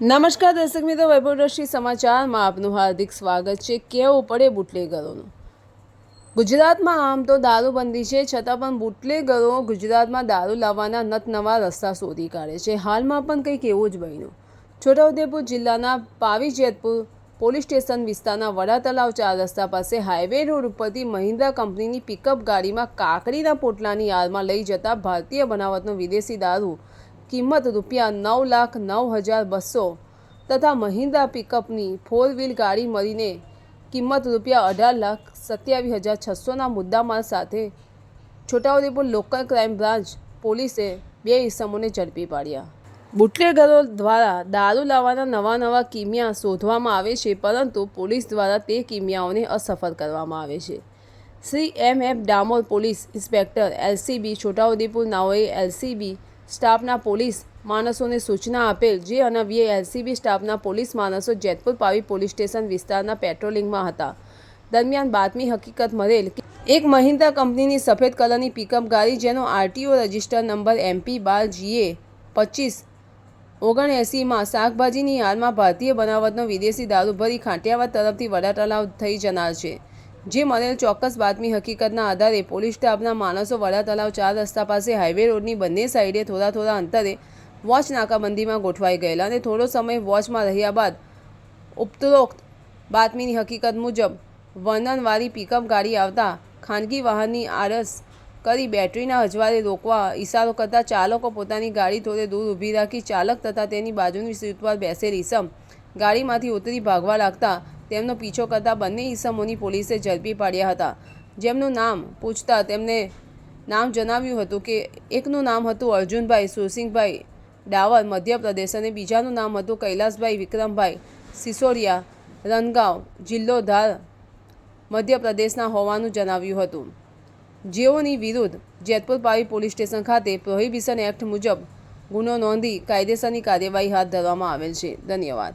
નમસ્કાર દર્શક મિત્રો વૈભવદ્રષ્ટિ સમાચારમાં આપનું હાર્દિક સ્વાગત છે. કેવું પડે બુટલેગરોનું? ગુજરાતમાં આમ તો દારૂબંધી છે, છતાં પણ બુટલેગરો ગુજરાતમાં દારૂ લાવવાના નતનવા રસ્તા શોધી કાઢે છે. હાલમાં પણ કંઈક એવું જ બન્યું. છોટાઉદેપુર જિલ્લાના પાવી જેતપુર પોલીસ સ્ટેશન વિસ્તારના વડા તલાવ ચાર રસ્તા પાસે હાઈવે રોડ ઉપરથી મહિન્દ્રા કંપનીની પિકઅપ ગાડીમાં કાકડીના પોટલાની આરમાં લઈ જતા ભારતીય બનાવટનો વિદેશી દારૂ કિંમત રૂપિયા નવ લાખ નવ હજાર બસો તથા મહિન્દ્રા પિકઅપની ફોર વ્હીલ ગાડી મળીને કિંમત રૂપિયા અઢાર લાખ સત્યાવીસ હજાર છસોના મુદ્દામાલ સાથે છોટાઉદેપુર લોકલ ક્રાઇમ બ્રાન્ચ પોલીસે બે ઇસમોને ઝડપી પાડ્યા. બુટલેગરો દ્વારા દારૂ લાવવાના નવા નવા કિમિયા શોધવામાં આવે છે, પરંતુ પોલીસ દ્વારા તે કિમિયાઓને અસફળ કરવામાં આવે છે. Shri M F Damor police inspector LCB Chhotaudepur નાઓએ LCB સ્ટાફના પોલીસ માણસોને સૂચના આપેલ જે અનવ્યે એલસીબી સ્ટાફના પોલીસ માણસો જેતપુર પાવી પોલીસ સ્ટેશન વિસ્તારના પેટ્રોલિંગમાં હતા. દરમિયાન બાતમી હકીકત મળેલ એક મહિન્દ્રા કંપનીની સફેદ કલરની પિકઅપ ગાડી જેનો આરટીઓ રજિસ્ટર નંબર એમપી બાર જીએ પચીસ ઓગણએંસીમાં શાકભાજીની હારમાં ભારતીય બનાવટનો વિદેશી દારૂ ભરી ખાંટિયાવાડ તરફથી વડા તલાવ થઈ જનાર છે. જે મળેલ ચોક્કસ બાતમી હકીકતના આધારે પોલીસ સ્ટાફના માણસો વડા તલાવ ચાર રસ્તા પાસે હાઈવે રોડની બંને સાઈડે થોડા થોડા અંતરે વોચ નાકાબંધીમાં ગોઠવાઈ ગયેલા અને થોડો સમય વોચમાં રહ્યા બાદ ઉપરોક્ત બાતમીની હકીકત મુજબ વર્ણનવાળી પિકઅપ ગાડી આવતા ખાનગી વાહનની આરસ કરી બેટરીના અજવાળે રોકવા ઇશારો કરતા ચાલકો પોતાની ગાડી થોડે દૂર ઊભી રાખી ચાલક તથા તેની બાજુની સીટ પર બેસેલ ઈસમ ગાડીમાંથી ઉતરી ભાગવા લાગતા તેમનો પીછો કરતા બંને ઈસમોની પોલીસે ઝડપી પાડ્યા હતા. જેમનું નામ પૂછતા તેમને નામ જણાવ્યું હતું કે, એકનું નામ હતું અર્જુનભાઈ સુરસિંહભાઈ ડાવર, મધ્યપ્રદેશ, અને બીજાનું નામ હતું કૈલાસભાઈ વિક્રમભાઈ સિસોડિયા રનગાંવ જિલ્લો ધાર, મધ્યપ્રદેશના હોવાનું જણાવ્યું હતું. જેઓની વિરુદ્ધ જેતપુર પાવી પોલીસ સ્ટેશન ખાતે પ્રોહિબિશન એક્ટ મુજબ ગુનો નોંધી કાયદેસરની કાર્યવાહી હાથ ધરવામાં આવેલ છે. ધન્યવાદ.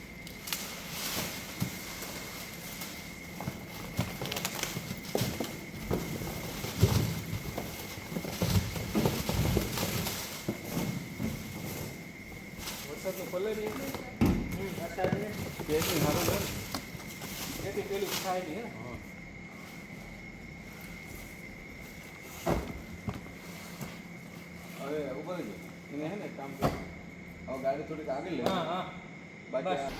કરતા વરસાદનું પલળી પેટની હારું લે એથી પેલું થાય નહીં હા હવે ઊભો રહેજો એને હે ને કામ કરો હવે ગાડી થોડીક આગળ લે હા હા બાકી બસ.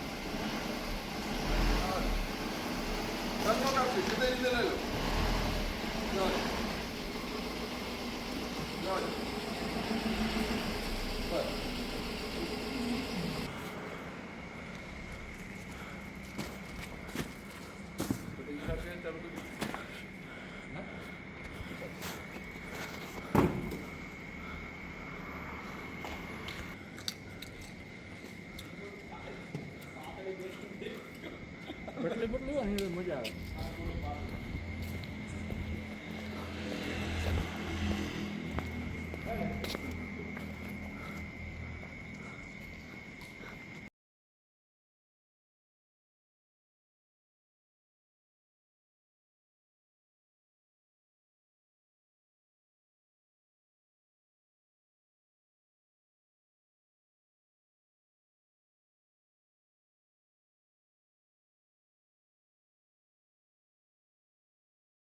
સીધા રીતે લઈ લો. લો. લો. બસ. તો તે હિસાબ છે ને ચાલુ કરી. ના? બટલી હોય ને મજા આવે.